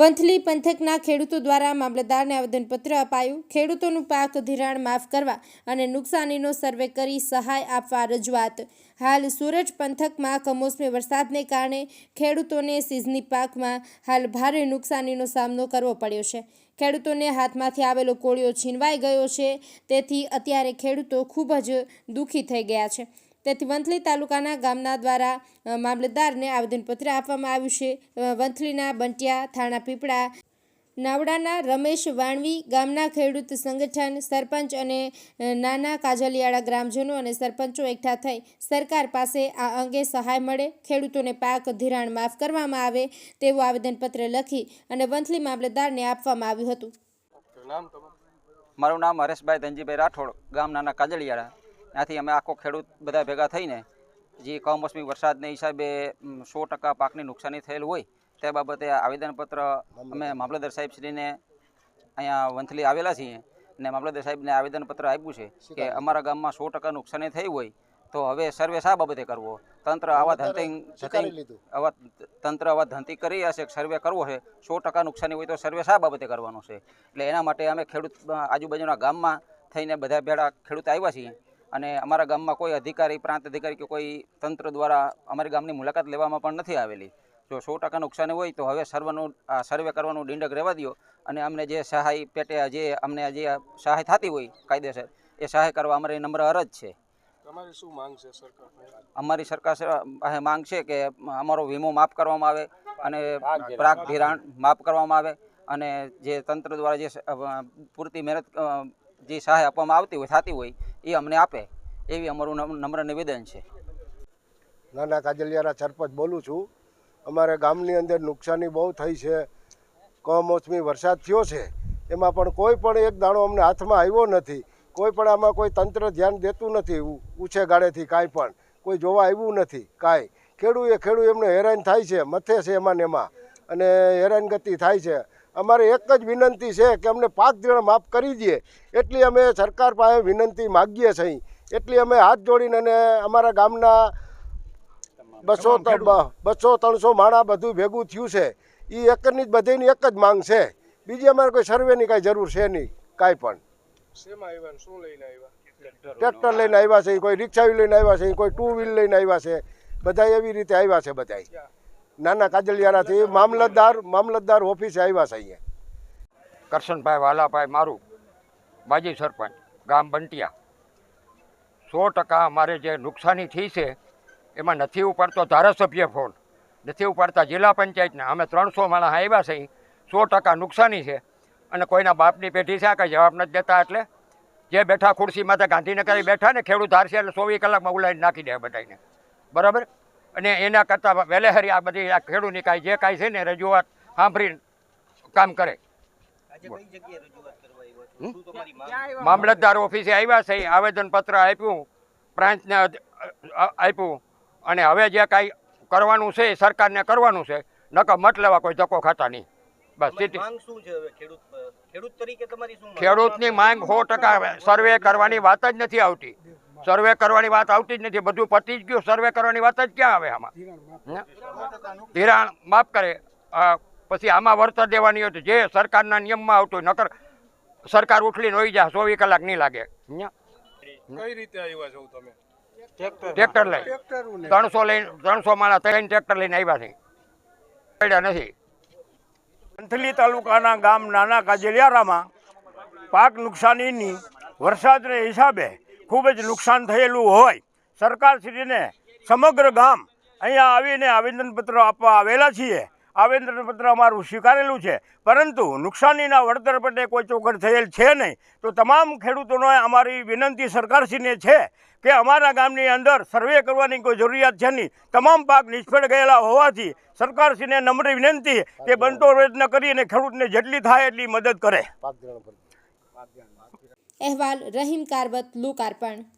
વંથલી પંથકના ખેડૂતો દ્વારા મામલતદારને આવેદનપત્ર અપાયું. ખેડૂતોનું પાક ધિરાણ માફ કરવા અને નુકસાનીનો સર્વે કરી સહાય આપવા રજૂઆત. હાલ સુરત પંથકમાં કમોસમી વરસાદને કારણે ખેડૂતોને સિઝની પાકમાં હાલ ભારે નુકસાનીનો સામનો કરવો પડ્યો છે. ખેડૂતોને હાથમાંથી આવેલો કોળિયો છીનવાઈ ગયો છે. તેથી અત્યારે ખેડૂતો ખૂબ જ દુઃખી થઈ ગયા છે. તેથી વંથલી તાલુકાના ગામના દ્વારા મામલતદારને આવેદનપત્ર આપવામાં આવ્યું છે. વંથલીના બંટિયા થાણા પીપળા, નાવડાના રમેશ વાણવી ગામના ખેડૂત સંગઠન, સરપંચ અને નાના કાજલિયાળા ગ્રામજનો અને સરપંચો એકઠા થઈ સરકાર પાસે આ અંગે સહાય મળે, ખેડૂતોને પાક ધિરાણ માફ કરવામાં આવે તેવું આવેદનપત્ર લખી અને વંથલી મામલતદારને આપવામાં આવ્યું હતું. મારું નામ હરેશભાઈ ધનજીભાઈ રાઠોડ, ગામ નાના કાજલિયાળા. ત્યાંથી અમે આખો ખેડૂત બધા ભેગા થઈને જે કમોસમી વરસાદને હિસાબે સો ટકા પાકની નુકસાની થયેલ હોય તે બાબતે આવેદનપત્ર અમે મામલતદાર સાહેબશ્રીને અહીંયા વંથલી આવેલા છીએ અને મામલતદાર સાહેબને આવેદનપત્ર આપ્યું છે કે અમારા ગામમાં સો ટકા નુકસાની થઈ હોય તો હવે સર્વે શા બાબતે કરવો? તંત્ર આવા ધંતિંગ આવા તંત્ર આવા ધંતી કરી હશે સર્વે કરવો છે સો ટકા નુકસાની હોય તો સર્વે શા બાબતે કરવાનો છે? એટલે એના માટે અમે ખેડૂત આજુબાજુના ગામમાં થઈને બધા ભેળા ખેડૂત આવ્યા છીએ અને અમારા ગામમાં કોઈ અધિકારી પ્રાંત અધિકારી કે કોઈ તંત્ર દ્વારા અમારી ગામની મુલાકાત લેવામાં પણ નથી આવેલી. જો સો ટકા નુકસાની હોય તો હવે સર્વનું આ સર્વે કરવાનું ડીંડક રહેવા દો અને અમને જે સહાય પેટે જે અમને જે સહાય થતી હોય કાયદેસર એ સહાય કરવા અમારી નમ્ર અરજ છે. તમારી શું માંગ છે સરકાર અમારી સરકાર માંગ છે કે અમારો વીમો માફ કરવામાં આવે અને પ્રાક ધિરાણ માફ કરવામાં આવે અને જે તંત્ર દ્વારા જે પૂરતી મહેનત જે સહાય આપવામાં આવતી હોય થતી હોય એ અમને આપે, એવી અમારું નમ- નમ્ર નિવેદન છે. નાના કાજલિયારા સરપંચ બોલું છું. અમારે ગામની અંદર નુકસાની બહુ થઈ છે. કમોસમી વરસાદ થયો છે. એમાં પણ કોઈ પણ એક દાણો અમને હાથમાં આવ્યો નથી. કોઈ પણ આમાં કોઈ તંત્ર ધ્યાન દેતું નથી. ઉછે ગાળેથી કાંઈ પણ. કોઈ જોવા આવ્યું નથી. કાંઈ. ખેડૂએ ખેડૂ એમને હેરાન થાય છે. મથે છે એમાં ને એમાં. અને હેરાનગતિ થાય છે. અમારે એક જ વિનંતી છે કે અમને પાક ધીરણ માફ કરી દે. એટલી અમે સરકાર પાસે વિનંતી માગીએ છીએ. એટલી અમે હાથ જોડીને અને અમારા ગામના બસો બસો ત્રણસો માણા બધું ભેગું થયું છે. એ એકની જ બધીની એક જ માંગ છે. બીજી અમારે કોઈ સર્વેની કાંઈ જરૂર છે નહીં કાંઈ પણ. ટ્રેક્ટર લઈને આવ્યા છે કોઈ રિક્ષા લઈને આવ્યા છે કોઈ ટુ વ્હીલ લઈને આવ્યા છે. બધા એવી રીતે આવ્યા છે બધા નાના કાજલિયારાથી મામલતદાર મામલતદાર ઓફિસે આવ્યા છે અહીંયા. કરશનભાઈ વાલાભાઈ મારું માજી સરપંચ, ગામ બંટિયા. સો ટકા અમારે જે નુકસાની થઈ છે, એમાં નથી ઉપાડતો ધારાસભ્ય ફોન. નથી ઉપાડતા જિલ્લા પંચાયતના. અમે ત્રણસો માણસ આવ્યા છે, સો ટકા નુકસાની છે. અને કોઈના બાપની પેઢી છે આ કંઈ જવાબ નથી દેતા એટલે જે બેઠા ખુરશીમાં તો ગાંધીનગર બેઠા ને ખેડૂત હારશે એટલે ચોવીસ કલાકમાં ઉલાઈને નાખી દે બધાને બરાબર? અને એના કરતાં વેલેહરી આ બધી આ ખેડૂતની કાંઈ જે કાંઈ છે ને રજૂઆત સાંભળીને કામ કરે. મામલતદાર ઓફિસે આવ્યા છે આવેદનપત્ર આપ્યું પ્રાંતને આપ્યું અને હવે જે કાંઈ કરવાનું છે સરકારને કરવાનું છે નકર મત લેવા કોઈ ધક્કો ખાતા નહીં. બસ સ્થિતિ માંગ શું છે હવે? ખેડૂત ખેડૂત તરીકે તમારી શું માંગ? ખેડૂતની માંગ સો ટકા સર્વે કરવાની વાત જ નથી આવતી. સર્વે કરવાની વાત આવતી જ નથી. બધું પતી જ ગયું. સર્વે કરવાની વાત જ ક્યાં આવે આમાં? ધિરાણ માફ કરે. પછી આમાં વળતર દેવાની હોય તો જે સરકારના નિયમમાં આવતું હોય નકર સરકાર ઉઠલી નોઈ જાય ચોવીસ કલાક નહીં લાગે? કઈ રીતે આવ્યા છો તમે? ટ્રેક્ટર લઈ. ત્રણસો લઈને ત્રણસો માણસ ત્રણ ટ્રેક્ટર લઈને આવ્યા છે. પડ્યા નથી. કંથલી તાલુકાના ગામ નાના કાજલિયારામાં પાક નુકસાનીની વરસાદને હિસાબે ખૂબ જ નુકસાન થયેલું હોય. સરકારશ્રીને સમગ્ર ગામ અહીંયા આવીને આવેદનપત્ર આપવા આવેલા છીએ. આવેદનપત્ર અમારું સ્વીકારેલું છે. પરંતુ નુકસાનીના વળતર માટે કોઈ ચોખડ થયેલ છે નહીં. તો તમામ ખેડૂતોને અમારી વિનંતી સરકારશ્રીને છે કે અમારા ગામની અંદર સર્વે કરવાની કોઈ જરૂરિયાત છે નહીં. તમામ પાક નિષ્ફળ ગયેલા હોવાથી સરકારશ્રીને નમ્ર વિનંતી કે બનતો પ્રયત્ન કરી અને ખેડૂતને જેટલી થાય એટલી મદદ કરે. અહેવાલ રહીમ કારબત લોકાર્પણ